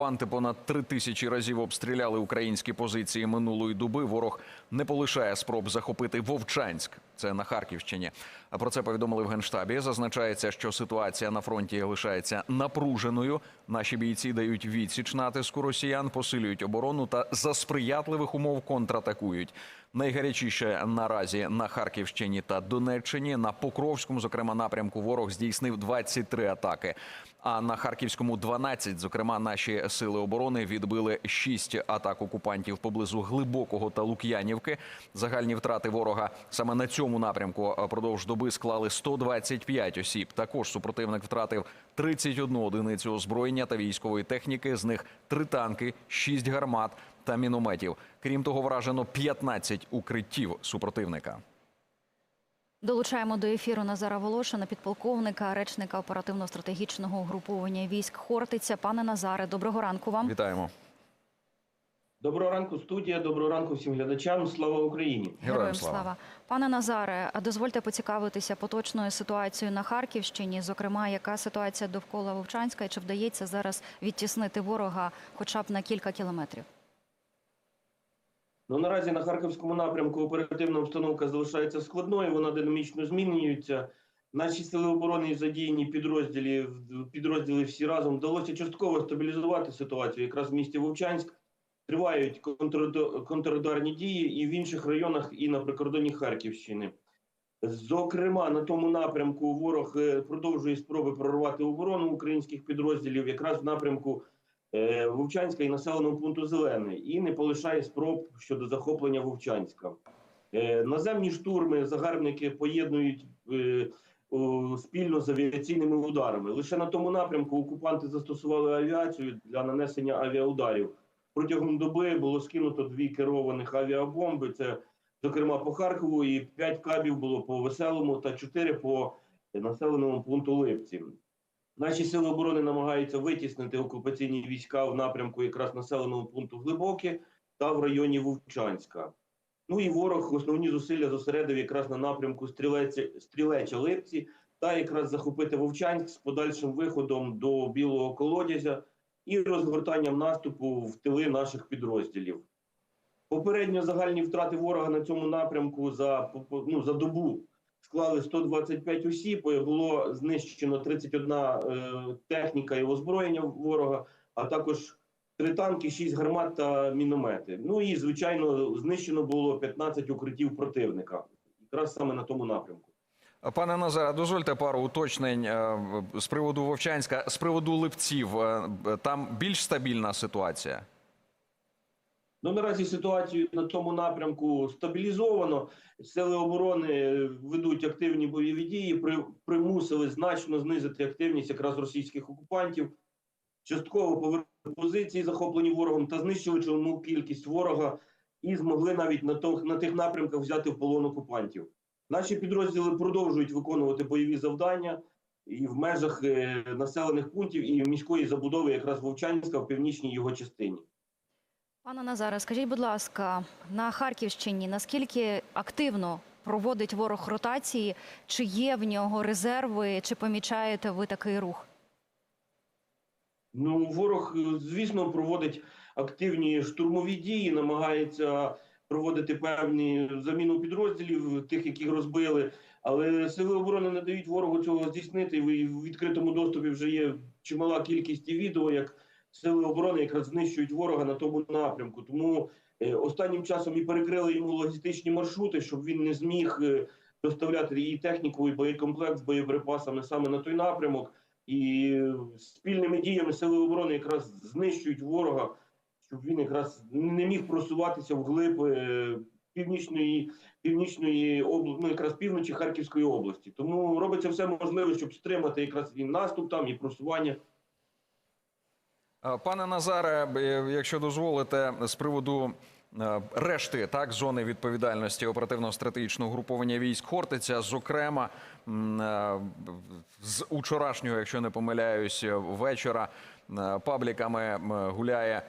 Окупанти понад три тисячі разів обстріляли українські позиції минулої доби. Ворог не полишає спроб захопити Вовчанськ. Це на Харківщині. Про це повідомили в генштабі. Зазначається, що ситуація на фронті лишається напруженою. Наші бійці дають відсіч натиску росіян, посилюють оборону та за сприятливих умов контратакують. Найгарячіше наразі на Харківщині та Донеччині. На Покровському, зокрема, напрямку ворог здійснив 23 атаки. А на Харківському 12, зокрема, наші сили оборони відбили 6 атак окупантів поблизу Глибокого та Лук'янівки. Загальні втрати ворога саме на цьому напрямку продовж доби склали 125 осіб. Також супротивник втратив 31 одиницю озброєння та військової техніки. З них 3 танки, 6 гармат та мінометів. Крім того, вражено 15 укриттів супротивника. Долучаємо до ефіру Назара Волошина, підполковника, речника оперативно-стратегічного угруповання військ Хортиця. Пане Назаре, доброго ранку вам. Вітаємо. Доброго ранку, студія. Доброго ранку всім глядачам. Слава Україні! Героям слава. Пане Назаре, а дозвольте поцікавитися поточною ситуацією на Харківщині. Зокрема, яка ситуація довкола Вовчанська і чи вдається зараз відтіснити ворога хоча б на кілька кілометрів? Ну наразі на харківському напрямку оперативна обстановка залишається складною. Вона динамічно змінюється. Наші сили оборони і задіяні підрозділі підрозділи всі разом вдалося частково стабілізувати ситуацію. Якраз в місті Вовчанськ тривають контрударні дії і в інших районах, і на прикордонні Харківщини. Зокрема, на тому напрямку ворог е, продовжує спроби прорвати оборону українських підрозділів, якраз в напрямку Вовчанська і населеного пункту Зелений, і не полишає спроб щодо захоплення Вовчанська. Е, Наземні штурми загарбники поєднують е, спільно з авіаційними ударами. Лише на тому напрямку окупанти застосували авіацію для нанесення авіаударів. Протягом доби було скинуто дві керованих авіабомби. Це, зокрема, по Харкову, і п'ять кабів було по веселому та чотири по населеному пункту Липці. Наші сили оборони намагаються витіснити окупаційні війська в напрямку якраз населеного пункту Глибоке та в районі Вовчанська. Ну і ворог основні зусилля зосередив якраз на напрямку Стрілеча Липці та якраз захопити Вовчанськ з подальшим виходом до Білого колодязя і розгортанням наступу в тили наших підрозділів. Попередньо загальні втрати ворога на цьому напрямку за, ну, за добу склали 125 осіб, було знищено 31 е, техніка і озброєння ворога, а також три танки, 6 гармат та міномети. Ну і звичайно знищено було 15 укриттів противника, якраз саме на тому напрямку. Пане Назаре, дозвольте пару уточнень е, з приводу Вовчанська, з приводу Липців. Е, Там більш стабільна ситуація. Ну, наразі ситуацію на тому напрямку стабілізовано. Сили оборони ведуть активні бойові дії, при, примусили значно знизити активність якраз російських окупантів, частково повернути позиції, захоплені ворогом, та знищили чималу кількість ворога і змогли навіть на, тох, на тих напрямках взяти в полон окупантів. Наші підрозділи продовжують виконувати бойові завдання і в межах е, населених пунктів і міської забудови, якраз Вовчанська в північній його частині. Пане Назаре, скажіть, будь ласка, на Харківщині наскільки активно проводить ворог ротації? Чи є в нього резерви? Чи помічаєте ви такий рух? Ну, ворог, е, звісно, проводить активні штурмові дії, намагається проводити певні заміну підрозділів, тих, яких розбили. Але сили оборони не дають ворогу цього здійснити. І в відкритому доступі вже є чимала кількість і відео, як сили оборони якраз знищують ворога на тому напрямку. Тому е, останнім часом і перекрили йому логістичні маршрути, щоб він не зміг е, доставляти і техніку, і боєкомплект з боєприпасами саме на той напрямок. І е, спільними діями сили оборони якраз знищують ворога, щоб він якраз не міг просуватися вглиб е, північної північної області, ну якраз півночі Харківської області. Тому робиться все можливе, щоб стримати якраз і наступ там, і просування. Е, Пане Назаре, е, якщо дозволите, з приводу е, решти так зони відповідальності оперативно-стратегічного груповання військ Хортиця, зокрема з учорашнього, якщо не помиляюсь, вечора пабліками гуляє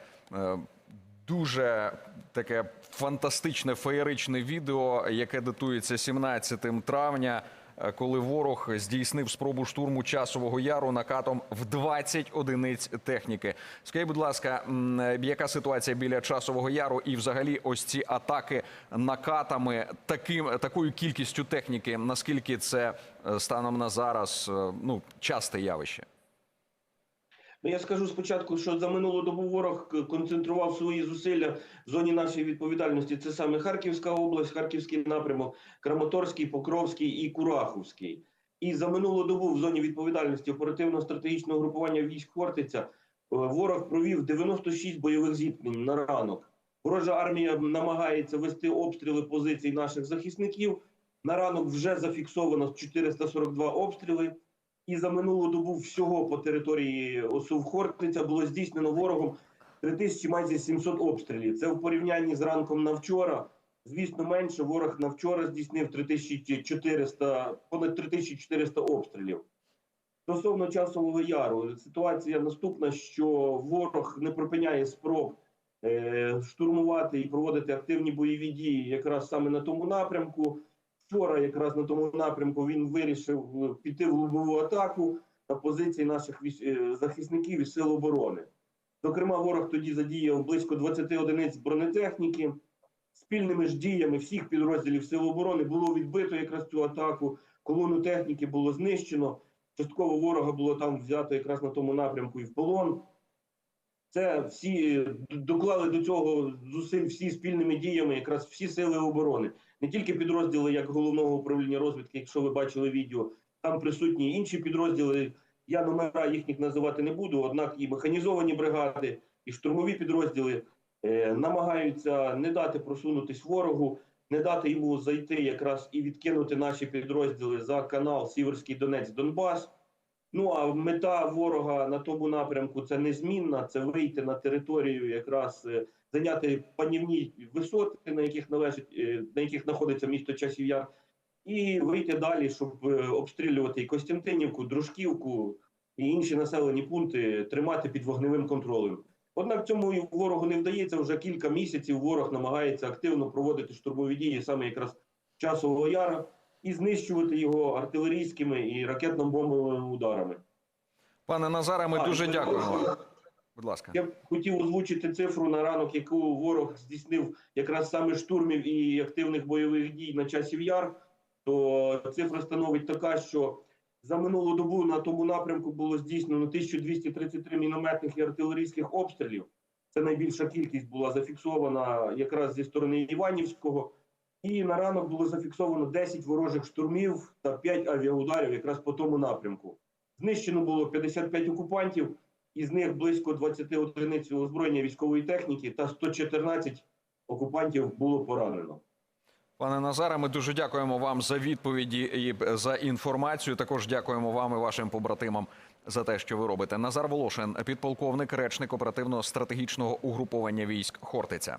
дуже таке фантастичне феєричне відео, яке датується 17 травня. Е, коли ворог здійснив спробу штурму часового яру накатом в 20 одиниць техніки. Скажіть, будь ласка, е, яка ситуація біля часового яру і взагалі ось ці атаки накатами таким такою кількістю техніки? Наскільки це е, станом на зараз ну часте явище? Ну, я скажу спочатку, що за минулу добу ворог концентрував свої зусилля в зоні нашої відповідальності. Це саме Харківська область, Харківський напрямок, Краматорський, Покровський і Кураховський. І за минулу добу в зоні відповідальності оперативно-стратегічного групування військ Хортиця е, ворог провів 96 бойових зіткнень на ранок. Ворожа армія намагається вести обстріли позицій наших захисників. На ранок вже зафіксовано 442 обстріли. І за минулу добу всього по території ОСУВ Хортиця було здійснено ворогом 3000 майже 700 обстрілів. Це в порівнянні з ранком на вчора. Звісно, менше ворог на вчора здійснив 3400, понад 3400 обстрілів. Стосовно часового яру, ситуація наступна, що ворог не припиняє спроб е, штурмувати і проводити активні бойові дії якраз саме на тому напрямку. Вчора, якраз на тому напрямку, він вирішив е, піти в лобову атаку на позиції наших е, захисників і сил оборони. Зокрема, ворог тоді задіяв близько 20 одиниць бронетехніки. Спільними ж діями всіх підрозділів Сил оборони було відбито якраз цю атаку. Колону техніки було знищено. Частково ворога було там взято якраз на тому напрямку і в полон. Це всі доклали до цього зусиль всі спільними діями, якраз всі сили оборони, не тільки підрозділи як головного управління розвідки, якщо ви бачили відео, там присутні інші підрозділи. Я номера їхніх називати не буду, однак і механізовані бригади, і штурмові підрозділи е, намагаються не дати просунутись ворогу, не дати йому зайти якраз і відкинути наші підрозділи за канал Сіверський Донець Донбас. Ну а мета ворога на тому напрямку це незмінна. Це вийти на територію, якраз е, зайняти панівні висоти, на яких належить, е, на яких знаходиться місто Часів Яр, і вийти далі, щоб е, обстрілювати і Костянтинівку, Дружківку і інші населені пункти, тримати під вогневим контролем. Однак цьому ворогу не вдається. Вже кілька місяців ворог намагається активно проводити штурмові дії саме якраз часового яра і знищувати його артилерійськими і ракетно-бомбовими ударами. Пане Назаре, ми А, дуже дякуємо. Будь ласка. Я б хотів озвучити цифру на ранок, яку ворог здійснив якраз саме штурмів і активних бойових дій на часів яр. То цифра становить така, що за минулу добу на тому напрямку було здійснено 1233 мінометних і артилерійських обстрілів. Це найбільша кількість була зафіксована якраз зі сторони Іванівського. І на ранок було зафіксовано 10 ворожих штурмів та 5 авіаударів якраз по тому напрямку. Знищено було 55 окупантів, із них близько 20 одиниць озброєння військової техніки та 114 окупантів було поранено. Пане Назаре, ми дуже дякуємо вам за відповіді і за інформацію. Також дякуємо вам і вашим побратимам за те, що ви робите. Назар Волошин, підполковник, речник оперативно-стратегічного угруповання військ Хортиця.